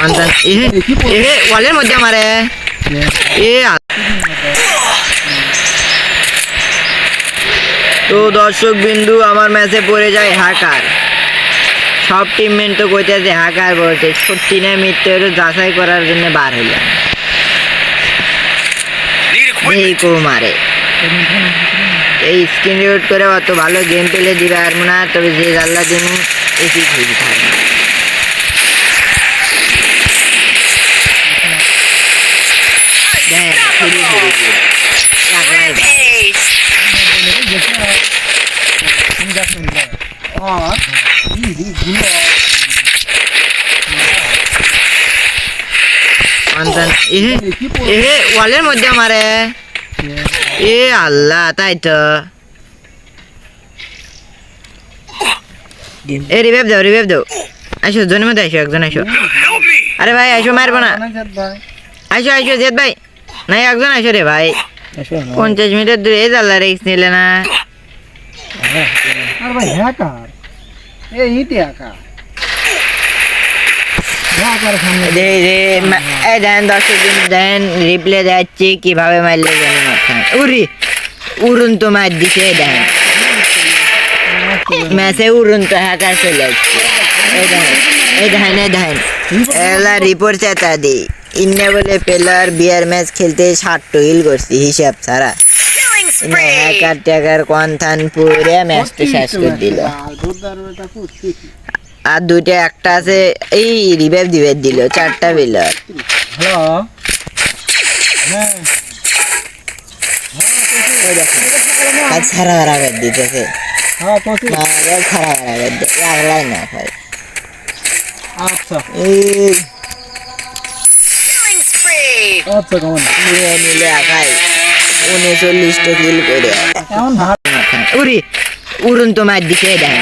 সন্তান এ ওয়ালের মধ্যে আমারে এ তো দর্শক বিন্দু আমার ম্যাচে পড়ে যায় হাকার সব টিমমেন্ট তো কইতেছে হাকার বলতে সত্যি না ওটা যাচাই করার জন্য বার হইলাম। এই কো মারে। এই স্ক্রিন রেকর্ড করে অত ভালো গেম পেলে দিবে আর মনে হয় তবে যে জাল্লা দিন এটি খুবই থাকবে। ওয়ালের মধ্যে আমারে এ আল্লাহ তাই তো এ রিভাইভ দাও রিভাইভ দাও আইসো জনের মধ্যে আইসো একজন আইসো আরে ভাই আইসো মারবো না আইসো আইসো জেদ ভাই নাই একজন আইসো রে ভাই। পঞ্চাশ মিটার দূরে জাল্লা রিক্স নিলে না। আর ভাই হ্যাকার হ্যাকার হ্যাকার এই দিন দেন রিপ্লে যাচ্ছি কীভাবে মারলে জানি মাথায় উরি উড়ুন তো মার দিছে এই ম্যাচে উড়ুন তো হ্যাকার চলে যাচ্ছে এই দেখেন এই দেখেন এই দেখেন এলা রিপোর্ট চেতা দি। ইন্নে বলে পেলার বিয়ার ম্যাচ খেলতে ষাট টুইল করছি হিসাব ছাড়া। হ্যাকার ট্যাকার কনথান পুরে ম্যাচটা শেষ করে দিল। আর দুইটা একটা আছে এই রিভাইভ দিবে দিল চারটা বিলার। হ্যাঁ। আজ সারা হারা করে দিতেছে। হ্যাঁ সারা হারা করে দিতে লাগলাই না ভাই। আচ্ছা। এই আচ্ছা কেমন। নিয়ে নিলে আগাই উনচল্লিশটা কিল করে। এমন ভালো উড়ি উড়ুন তো দিকে দেখেন